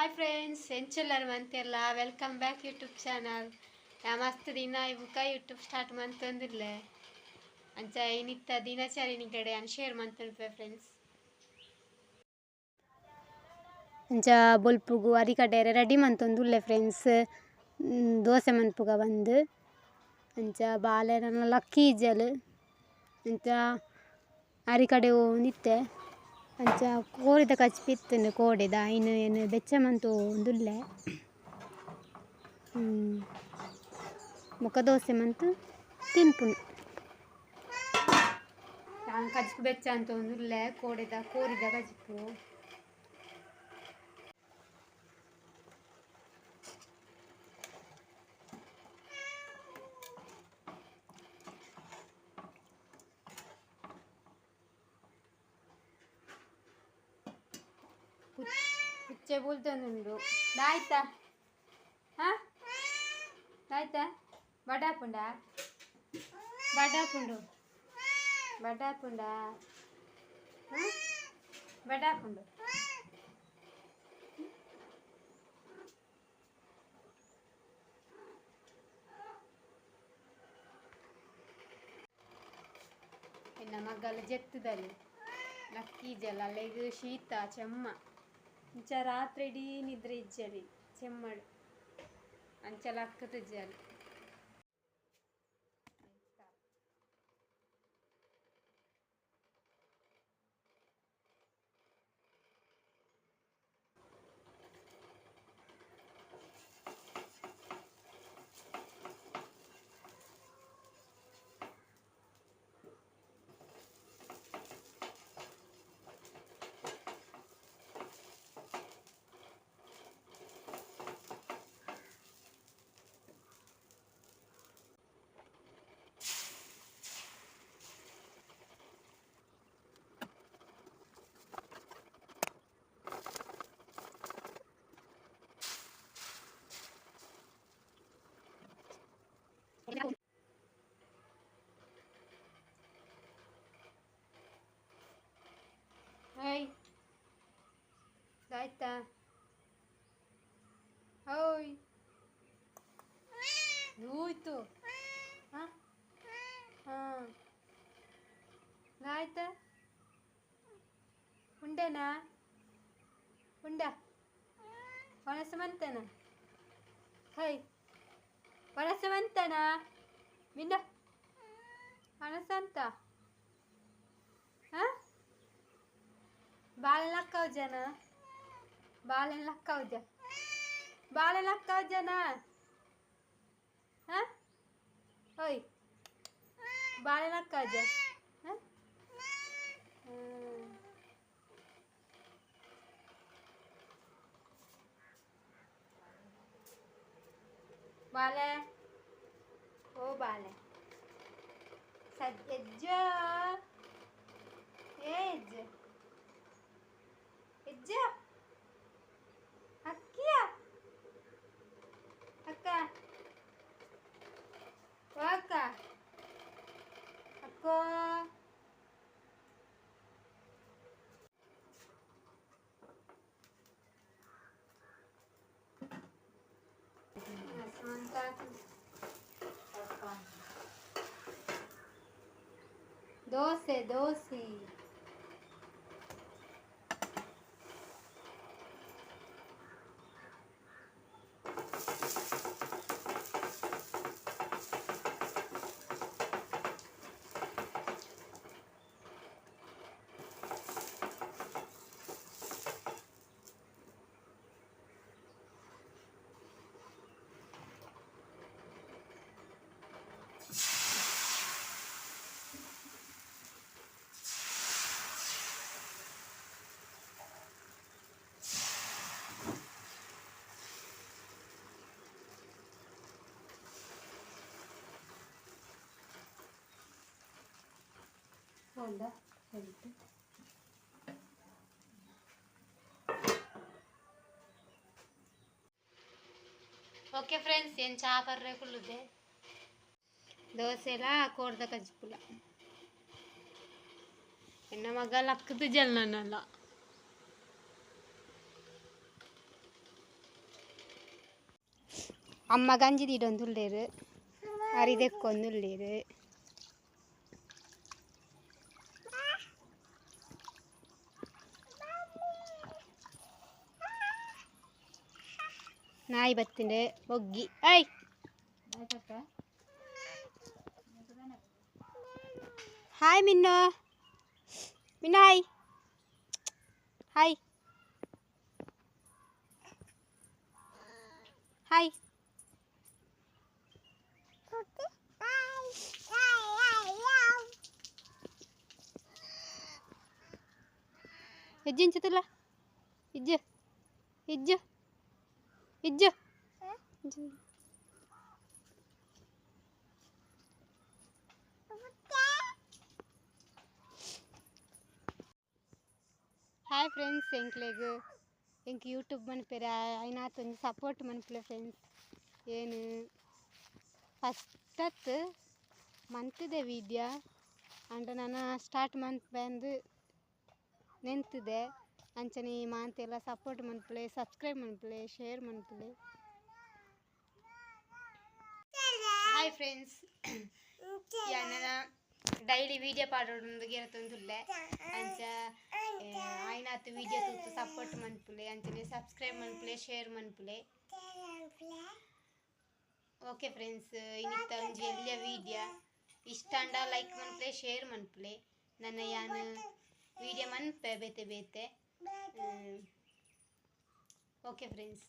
Hi friends ಎಂಚೆಲ್ಲರು ಮಂತೆಲ್ಲ welcome back YouTube channel ಮಸ್ತ್ ದಿನ ಇವುಕ ಯೂಟ್ಯೂಬ್ ಸ್ಟಾರ್ಟ್ ಮಂತಂದಿರ್ಲೆ ಅಂಚ, ಏನಿತ್ತ ದಿನಚರಿ ಕಡೆ ಅನ್ ಶೇರ್ ಮಂತನ್ಪೆ ಫ್ರೆಂಡ್ಸ್ ಅಂಚ, ಬೊಲ್ಪುಗು, ಅರಿಕಡೆರೆ ರೆಡಿ ಮಂತೊಂದುಲ್ಲೆ ಫ್ರೆಂಡ್ಸ್ ದೋಸೆ ಮನ್ಪುಗ ಬಂದು. ಅಂಚ ಬಾಲೆರನ ಲಕ್ಕಿ ಇಜ್ಜಲ್ ಅಂಚ, ಅರಿಕಡೆ ಹೋಗಿತ್ತೆ ಅಂಚ ಕೋರಿದ ಕಚ್ಚಿ ಪಿತ್ತಂದು ಕೋಡೆದ ಇನ್ನು ಏನು ಬೆಚ್ಚ ಮಂತು ಒಂದುಲ್ಲೆ ಮುಖ ದೋಸೆ ಮಂತು ತಿನ್ಪುನು ಕಜ್ಪು ಬೆಚ್ಚ ಅಂತ ಒಂದುಲ್ಲೆ ಕೋಡೆದ ಕೋರಿದ ಕಜ್ಪು ಹುಚ್ಚೆ ಬೂಲ್ತೊಂದುಂಡು ದಾಯ್ತಾ ಹಾಂ ದಾಯ್ತಾ ಬಡಾಪುಂಡ ಬಡಾಪುಂಡು ಬಡಾಪುಂಡ ಹಾಂ ಬಡಾಪುಂಡು ಇನ್ನು ಮಗ್ಗಲ ಜೆತ್ತದಲ್ಲಿ ಲಕ್ಕಿ ಜಲ ಅಲ್ಲಿಗೆ ಶೀತ ಚೆಮ್ಮ మంచిగా రాత్రిడి నిద్ర ఇచ్చేది చెమ్మడు. మంచిగా లక్కుతూ చేయాలి ಆಯ್ತಾ ಓಯ್ ಹೋಯ್ತು ಹಾಂ ಹಾಂ ಆಯ್ತಾ ಉಂಡೆನಾ ಉಂಡ ಪಣಸ ಮಂತನ ಹೈ ಪಣಸ ಮಂತನ ಮಿಂಡ ಪಣಸ ಹಾ ಹಾಂ ಬಾಳೆ ಲಕ್ಕವ ಜನ ಬಾಳೆ ಲಕ್ಕವ ಜನ ಬಾಳೆ ಲಕ್ಕವ ಜನ ಹಾಂ ಓಯ್ ಬಾಳೆ ಲಕ್ಕವ ಜನ ಹಾಂ ಬಾಳೆ ಓ ಬಾಳೆ ಸಜ್ಜ ಏಜ್ ಹೆಜ್ಜ 12, 12. போண்டா எடுத்து ಓಕೆ ಫ್ರೆಂಡ್ಸ್ ಏನು ಚಹಾ ಬರ್ರೆ ಕುಲ್ಲುದೆ ದೋಸೆಲ ಕೋಡ್ದ ಕಜ್ಪುಲ ಎನ್ನ ಮಗ ಲಕ್ಕದ ಜಲ್ನಲ್ಲ ಅಮ್ಮ ಗಂಜಿದ ಇಡೊಂದುಳ್ಳೇರು ಅರಿದಕ್ಕೊಂದುಳ್ಳೇರು ನಾಯಿ ಬತ್ತಿಂಡೆ ಒಗ್ಗಿ I hi Minnu ಮಿನ್ನ hi hi hi ಹೆಜ್ಜೆ ಇಂಚತಲ್ಲ ಇಜ್ಜು ಇಜ್ಜು ಇಜ್ಜು. ಹಾಯ್ ಫ್ರೆಂಡ್ಸ್ ಎಂಕ್ಲೆಗ್. ಎಂಕ್ ಯೂಟ್ಯೂಬ್ ಮನ್ಪೇರ ಐನಾತ್ ಒಂದು ಸಪೋರ್ಟ್ ಮನ್ಪುಲೆ ಫ್ರೆಂಡ್ಸ್ ಏನು? ಫಸ್ಟತ್ ಮಂತಿದೆ ವಿಡಿಯೋ ಅಂಡ ನಾನು ಸ್ಟಾರ್ಟ್ ಮಂತ್ ಬಂದು ನೆಂತಿದೆ ಅಂಚನೆ ಮಾಂತೆಲ್ಲ ಸಪೋರ್ಟ್ ಮನ್ಪುಲೆ ಸಬ್ಸ್ಕ್ರೈಬ್ ಮನ್ಪುಲೆ ಶೇರ್ ಮನ್ಪುಲೆ ಹಾಯ್ ಫ್ರೆಂಡ್ಸ್ ಯಾನ ಡೈಲಿ ವಿಡಿಯೋ ಪಾಡೋಡು ಗೆರತೊಂದುಲ್ಲೆ ಅಂಚ ಆಯ್ನಾತ್ ವಿಡಿಯೋ ತೂತು ಸಪೋರ್ಟ್ ಮನ್ಪುಲೆ ಅಂಚನೆ ಸಬ್ಸ್ಕ್ರೈಬ್ ಮನ್ಪುಲೆ ಶೇರ್ ಮನ್ಪುಲೆ ಓಕೆ ಫ್ರೆಂಡ್ಸ್ ಇನ್ನಿತ್ತ ಒಂಜಿ ಎಲ್ಲಿಯ ವಿಡಿಯೋ ಇಷ್ಟ ಅಂಡ ಲೈಕ್ ಮನ್ಪುಲೆ ಶೇರ್ ಮನ್ಪುಲೆ ನನ್ನ ಯಾನ್ ವಿಡಿಯೋ ಮನ್ಪೆ ಬೇತೆ ಬೇತೆ ఓకే ఫ్రెండ్స్